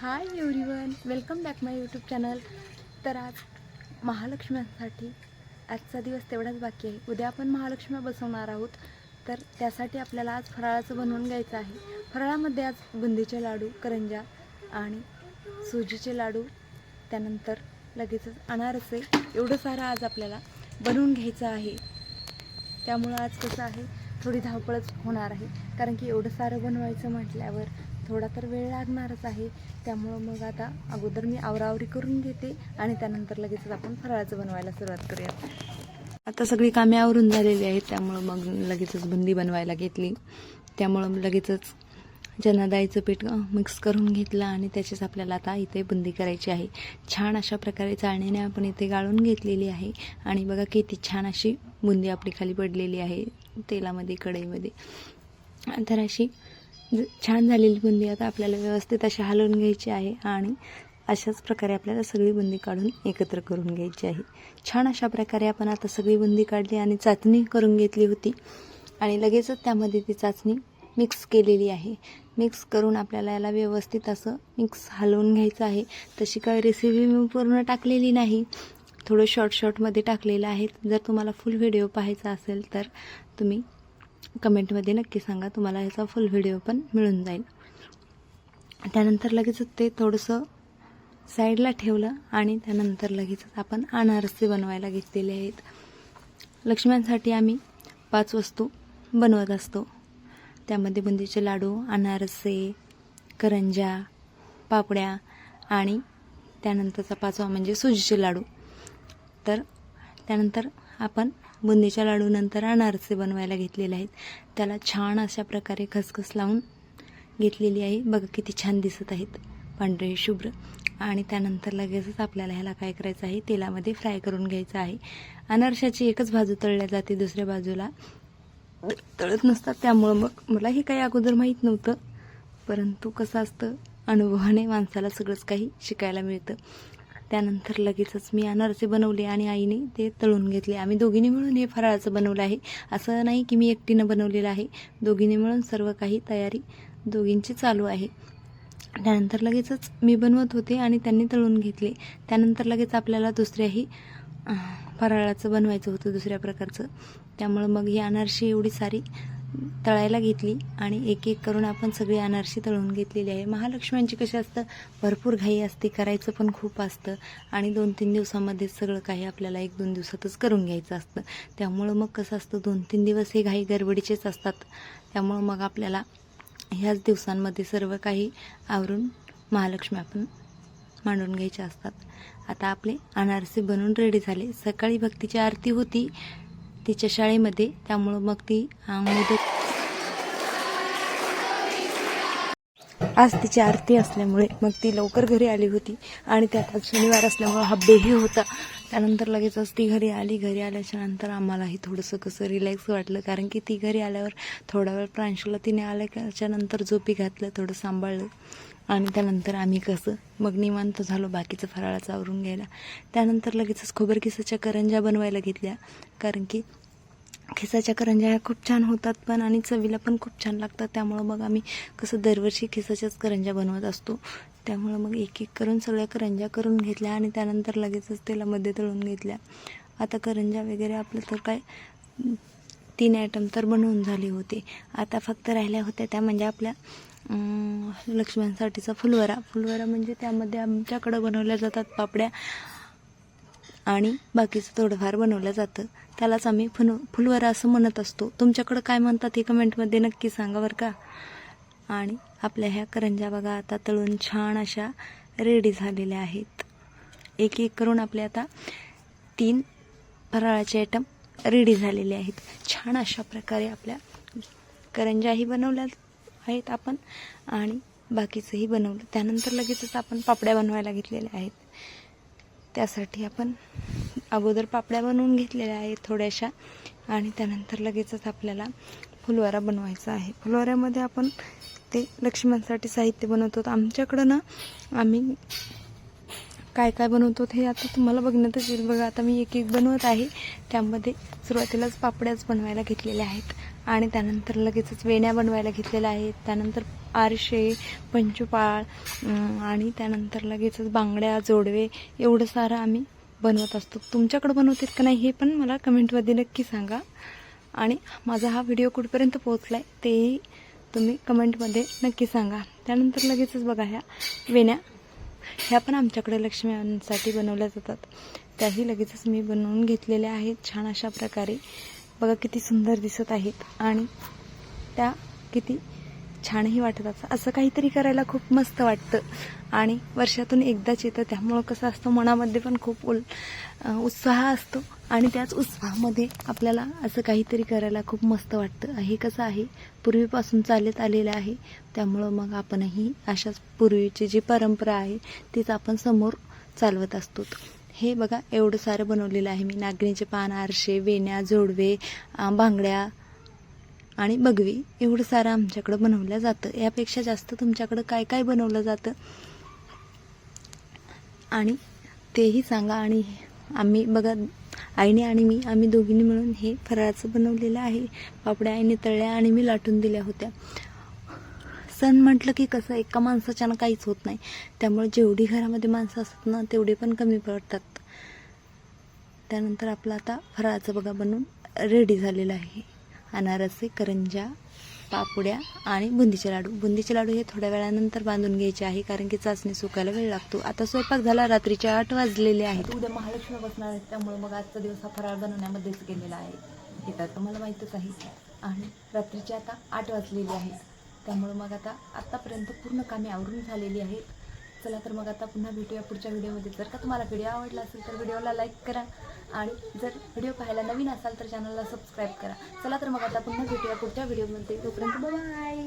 Hi everyone welcome back my YouTube channel तर आज महालक्ष्म्यांसाठी आजचा दिवस तेवढाच बाकी आहे. उद्या आपण महालक्ष्म्या बसवणार आहोत. तर त्यासाठी आपल्याला आज फराळाचं बनवून घ्यायचं आहे. फराळामध्ये आज बुंदीचे लाडू करंजा आणि सुजीचे लाडू त्यानंतर लगेचच अनारसे एवढं सारं आज आपल्याला बनवून घ्यायचं आहे. त्यामुळं आज कसं आहे थोडी धावपळच होणार आहे. कारण की एवढं सारं बनवायचं म्हटल्यावर थोडा तर वेळ लागणारच आहे. त्यामुळं मग आता अगोदर मी आवरावरी करून घेते आणि त्यानंतर लगेचच आपण फराळाचं बनवायला सुरुवात करूया. आता सगळी कामे आवरून झालेली आहेत त्यामुळं मग लगेचच बुंदी बनवायला घेतली. त्यामुळं लगेचच जनादाईचं पीठ मिक्स करून घेतलं आणि त्याचीच आपल्याला आता इथे बुंदी करायची आहे. छान अशा प्रकारे चाळणीने आपण इथे गाळून घेतलेली आहे. आणि बघा किती छान अशी बुंदी आपली खाली पडलेली आहे तेलामध्ये कढईमध्ये. तर अशी म्हणजे छान झालेली बुंदी आता आपल्याला व्यवस्थित अशी हलवून घ्यायची आहे आणि अशाच प्रकारे आपल्याला सगळी बुंदी काढून एकत्र करून घ्यायची आहे. छान अशा प्रकारे आपण आता सगळी बुंदी काढली आणि चाचणी करून घेतली होती. आणि लगेचच त्यामध्ये ती चाचणी मिक्स केलेली आहे. मिक्स करून आपल्याला याला व्यवस्थित असं मिक्स हलवून घ्यायचं आहे. तशी काय रेसिपी मी पूर्ण टाकलेली नाही. थोडं शॉर्ट शॉर्टमध्ये टाकलेलं आहे. जर तुम्हाला फुल व्हिडिओ पाहायचा असेल तर तुम्ही कमेंटमध्ये नक्की सांगा तुम्हाला ह्याचा फुल व्हिडिओ पण मिळून जाईल. त्यानंतर लगेचच ते थोडंसं साईडला ठेवलं आणि त्यानंतर लगेचच आपण अनारसे बनवायला घेतलेले आहेत. लक्ष्म्यांसाठी आम्ही पाच वस्तू बनवत असतो. त्यामध्ये बुंदीचे लाडू अनारसे करंजा पापड्या आणि त्यानंतरचा पाचवा म्हणजे सुजीचे लाडू. तर त्यानंतर आपण बुंदीच्या लाडूनंतर अनारसे बनवायला घेतलेले आहेत. त्याला छान अशा प्रकारे खसखस लावून घेतलेली आहे. बघा किती छान दिसत आहेत. पांढरे शुभ्र. आणि त्यानंतर लगेचच आपल्याला ह्याला काय करायचं आहे? तेलामध्ये फ्राय करून घ्यायचं आहे. अनारशाची एकच बाजू तळल्या जाते दुसऱ्या बाजूला. तळत नसतात. त्यामुळं मग मला हे काही अगोदर माहीत नव्हतं. परंतु कसं असतं? अनुभवाने माणसाला सगळंच काही शिकायला मिळतं. त्यानंतर लगेचच मी अनारसे बनवले आणि आईने ते तळून घेतले. आम्ही दोघींनी मिळून हे फराळाचं बनवलं आहे. असं नाही की मी एकटीनं बनवलेलं आहे. दोघींनी मिळून सर्व काही तयारी दोघींची चालू आहे. त्यानंतर लगेचच मी बनवत होते आणि त्यांनी तळून घेतले. त्यानंतर लगेच आपल्याला दुसऱ्याही फराळाचं बनवायचं होतं दुसऱ्या प्रकारचं. त्यामुळं मग ही अनारशी एवढी सारी तळायला घेतली आणि एक एक करून आपण सगळी अनारशी तळून घेतलेली आहे. महालक्ष्म्यांची कशी असतं? भरपूर घाई असते करायचं पण खूप असतं आणि दोन तीन दिवसामध्ये सगळं काही आपल्याला एक दोन दिवसातच करून घ्यायचं असतं. त्यामुळं मग कसं असतं? दोन तीन दिवस हे घाई गडबडीचेच असतात. त्यामुळं मग आपल्याला ह्याच दिवसांमध्ये सर्व काही आवरून महालक्ष्मी आपण मांडून घ्यायच्या असतात. आता आपले अनारसे बनून रेडी झाले. सकाळी भक्तीची आरती होती. तिच्या शाळेमध्ये त्यामुळं मग ती अं, आज तिची आरती असल्यामुळे मग ती लवकर घरी आली होती आणि त्यात शनिवार असल्यामुळं हा बेही होता. त्यानंतर लगेचच ती घरी आली. घरी आल्याच्यानंतर आम्हालाही थोडंसं कसं रिलॅक्स वाटलं कारण की ती घरी आल्यावर थोडा वेळ प्रांशुला तिने आल्याच्यानंतर झोपी घातलं थोडं सांभाळलं. आणि त्यानंतर आम्ही कसं मग निवांत झालो बाकीचं फराळाचं आवरून घ्यायला. त्यानंतर लगेचच खोबर किसाच्या करंज्या बनवायला घेतल्या. कारण की खिसाच्या करंज्या ह्या खूप छान होतात पण आणि चवीला पण खूप छान लागतात. त्यामुळं मग आम्ही कसं दरवर्षी खिसाच्याच करंज्या बनवत असतो. त्यामुळं मग एक एक करून सगळ्या करंज्या करून घेतल्या आणि त्यानंतर लगेचच तेलामध्ये तळून घेतल्या. आता करंज्या वगैरे आपलं तर काय तीन आयटम तर बनवून झाले होते. आता फक्त राहिल्या होत्या त्या म्हणजे आपल्या लक्ष्म्यांसाठीचा फुलवरा. फुलवरा म्हणजे त्यामध्ये आमच्याकडं बनवल्या जातात पापड्या आणि बाकीचं थोडंफार बनवलं जातं. त्यालाच आम्ही फुन फुलवरा असं म्हणत असतो. तुमच्याकडं काय म्हणतात हे कमेंटमध्ये नक्की सांगा बरं का? आणि आपल्या ह्या करंज्या बघा आता तळून छान अशा रेडी झालेल्या आहेत. एक एक करून आपले आता तीन फराळाचे आयटम रेडी झालेले आहेत. छान अशा प्रकारे आपल्या करंज्याही बनवल्या आहेत आपण आणि बाकीचंही बनवलं. त्यानंतर लगेचच आपण पापड्या बनवायला घेतलेल्या आहेत. त्यासाठी आपण अगोदर पापड्या बनवून घेतलेल्या आहेत थोड्याशा आणि त्यानंतर लगेचच आपल्याला फुलवारा बनवायचा आहे. फुलवाऱ्यामध्ये आपण ते लक्ष्मणसाठी साहित्य बनवतो. आमच्याकडं ना आम्ही काय काय बनवतो हे आता तुम्हाला बघण्यातच येईल. बघा आता मी एक एक बनवत आहे. त्यामध्ये सुरुवातीलाच पापड्याच बनवायला घेतलेल्या आहेत. आणि त्यानंतर लगेचच वेण्या बनवायला घेतलेल्या आहेत. त्यानंतर आरशे पंचुपाळ आणि त्यानंतर लगेचच बांगड्या जोडवे एवढं सारं आम्ही बनवत असतो. तुमच्याकडं बनवतात का नाही हे पण मला कमेंटमध्ये नक्की सांगा. आणि माझा हा व्हिडिओ कुठपर्यंत पोहोचला आहे तेही तुम्ही कमेंटमध्ये नक्की सांगा. त्यानंतर लगेचच बघा ह्या वेण्या. ह्या पण आमच्याकडे लक्ष्म्यांसाठी बनवल्या जातात. त्याही लगेचच मी बनवून घेतलेल्या आहेत. छान अशा प्रकारे. बघा किती सुंदर दिसत आहेत. आणि त्या किती छानही वाटत असं असं काहीतरी करायला खूप मस्त वाटतं. आणि वर्षातून एकदाच येतं. त्यामुळं कसं असतं मनामध्ये पण खूप उल उत्साह असतो. आणि त्याच उत्साहामध्ये आपल्याला असं काहीतरी करायला खूप मस्त वाटतं. हे कसं आहे? पूर्वीपासून चालत आलेलं आहे. त्यामुळं मग आपणही अशाच पूर्वीची जी परंपरा आहे तीच आपण समोर चालवत असतो. हे बघा एवढं सारं बनवलेलं आहे मी. नागणीचे पान आरशे वेण्या जोडवे बांगड्या आणि बगवी. एवढं सारं आमच्याकडं बनवलं जातं. यापेक्षा जास्त तुमच्याकडं काय काय बनवलं जातं? आणि तेही सांगा. आणि आम्ही बघा आईने आणि मी आम्ही दोघींनी मिळून हे फराळाचं बनवलेलं आहे. पापड्या आईने तळल्या आणि मी लाटून दिल्या होत्या. सण म्हटलं की कसं एका माणसाच्यानं काहीच होत नाही. त्यामुळे जेवढी घरामध्ये माणसं असतात ना तेवढे पण कमी पडतात. त्यानंतर आपलं आता फराळाचं बघा बनवून रेडी झालेलं आहे. अनारसे करंजा पापुड्या आणि बुंदीचे लाडू. बुंदीचे लाडू हे थोड्या वेळानंतर बांधून घ्यायचे आहे कारण की चाचणी सुकायला वेळ लागतो. आता स्वयंपाक झाला रात्रीचे आठ वाजलेले आहेत. उद्या महालक्ष्मी बसणार आहेत त्यामुळे मग आजचा दिवस हा फराळ बनवण्यामध्येच गेलेला आहे. हे तर तुम्हाला माहीतच आहे. आणि रात्रीचे आता आठ वाजलेले आहेत. त्यामुळे मग आता आत्तापर्यंत पूर्ण कामे आवरून झालेली आहेत. चला तर मग आता पुन्हा भेटूया पुढच्या व्हिडिओमध्ये. जर का तुम्हाला व्हिडिओ आवडला असेल तर व्हिडिओला लाईक करा आणि जर व्हिडिओ पाहायला नवीन असाल तर चॅनलला सबस्क्राईब करा. चला तर मग आता पुन्हा भेटूया पुढच्या व्हिडिओमध्ये. तोपर्यंत बाय